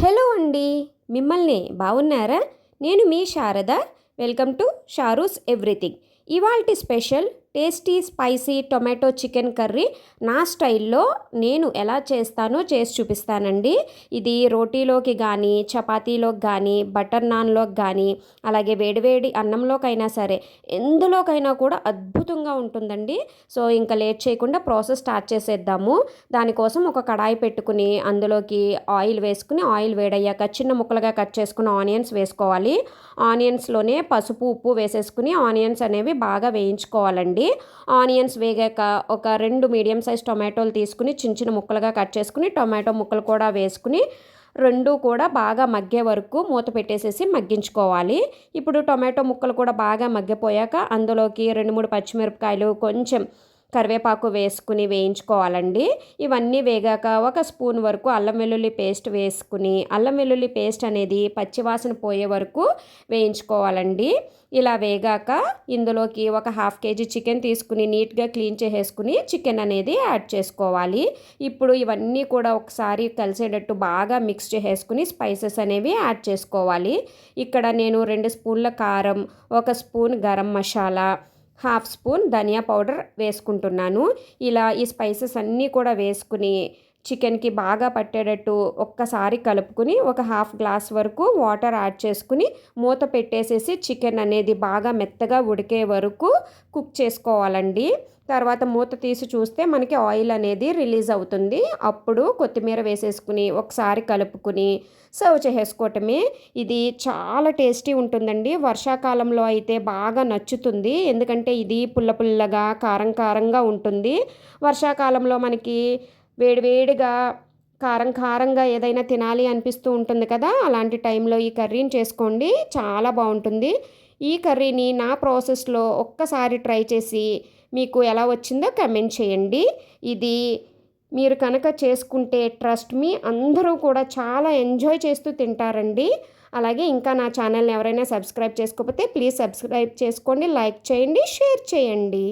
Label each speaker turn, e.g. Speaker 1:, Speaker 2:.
Speaker 1: Hello అండి మిమ్మల్ని బాగున్నారా నేను మీ Sharada. Welcome to Sharu's everything. ఇవాల్టి special tasty spicy tomato chicken curry నా స్టైల్లో నేను ఎలా చేస్తానో చేసి చూపిస్తానండి. ఇది రోటీలోకి కానీ చపాతీలోకి కానీ బటర్ నాన్లోకి కానీ అలాగే వేడివేడి అన్నంలోకైనా సరే ఎందులోకైనా కూడా అద్భుతంగా ఉంటుందండి. సో ఇంకా లేట్ చేయకుండా ప్రాసెస్ స్టార్ట్ చేసేద్దాము. దానికోసం ఒక కడాయి పెట్టుకుని అందులోకి ఆయిల్ వేసుకుని ఆయిల్ వేడయ్యాక చిన్న ముక్కలుగా కట్ చేసుకుని ఆనియన్స్ వేసుకోవాలి. ఆనియన్స్లోనే పసుపు ఉప్పు వేసేసుకుని ఆనియన్స్ అనేవి బాగా వేయించుకోవాలండి. ఆనియన్స్ వేగాక ఒక రెండు మీడియం సైజ్ టొమాటోలు తీసుకుని చిన్న చిన్న ముక్కలుగా కట్ చేసుకుని టొమాటో ముక్కలు కూడా వేసుకుని రెండు కూడా బాగా మగ్గే వరకు మూత పెట్టేసేసి మగ్గించుకోవాలి. ఇప్పుడు టొమాటో ముక్కలు కూడా బాగా మగ్గిపోయాక అందులోకి రెండు మూడు పచ్చిమిరపకాయలు కొంచెం కరివేపాకు వేసుకుని వేయించుకోవాలండి. ఇవన్నీ వేగాక ఒక స్పూన్ వరకు అల్లం వెల్లుల్లి పేస్ట్ వేసుకుని అల్లం వెల్లుల్లి పేస్ట్ అనేది పచ్చివాసన పోయే వరకు వేయించుకోవాలండి. ఇలా వేగాక ఇందులోకి ఒక హాఫ్ కేజీ చికెన్ తీసుకుని నీట్గా క్లీన్ చేసేసుకుని చికెన్ అనేది యాడ్ చేసుకోవాలి. ఇప్పుడు ఇవన్నీ కూడా ఒకసారి కలిసేటట్టు బాగా మిక్స్ చేసేసుకుని స్పైసెస్ అనేవి యాడ్ చేసుకోవాలి. ఇక్కడ నేను రెండు స్పూన్ల కారం ఒక spoon garam masala half spoon ధనియా పౌడర్ వేసుకుంటున్నాను. ఇలా ఈ స్పైసెస్ అన్నీ కూడా వేసుకుని చికెన్కి బాగా పట్టేటట్టు ఒక్కసారి కలుపుకుని ఒక హాఫ్ గ్లాస్ వరకు వాటర్ యాడ్ చేసుకుని మూత పెట్టేసేసి చికెన్ అనేది బాగా మెత్తగా ఉడికే వరకు కుక్ చేసుకోవాలండి. తర్వాత మూత తీసి చూస్తే మనకి ఆయిల్ అనేది రిలీజ్ అవుతుంది. అప్పుడు కొత్తిమీర వేసేసుకుని ఒకసారి కలుపుకుని సర్వ్ చేసుకోవటమే. ఇది చాలా టేస్టీ ఉంటుందండి. వర్షాకాలంలో అయితే బాగా నచ్చుతుంది. ఎందుకంటే ఇది పుల్ల పుల్లగా కారం కారంగా ఉంటుంది. వర్షాకాలంలో మనకి వేడివేడిగా కారం కారంగా ఏదైనా తినాలి అనిపిస్తూ ఉంటుంది కదా? అలాంటి టైంలో ఈ కర్రీని చేసుకోండి. చాలా బాగుంటుంది. ఈ కర్రీని నా ప్రాసెస్లో ఒక్కసారి ట్రై చేసి మీకు ఎలా వచ్చిందో కమెంట్ చేయండి. ఇది మీరు కనుక చేసుకుంటే ట్రస్ట్ మీ అందరూ కూడా చాలా ఎంజాయ్ చేస్తూ తింటారండి. అలాగే ఇంకా నా ఛానల్ని ఎవరైనా సబ్స్క్రైబ్ చేసుకోకపోతే ప్లీజ్ సబ్స్క్రైబ్ చేసుకోండి లైక్ చేయండి షేర్ చేయండి.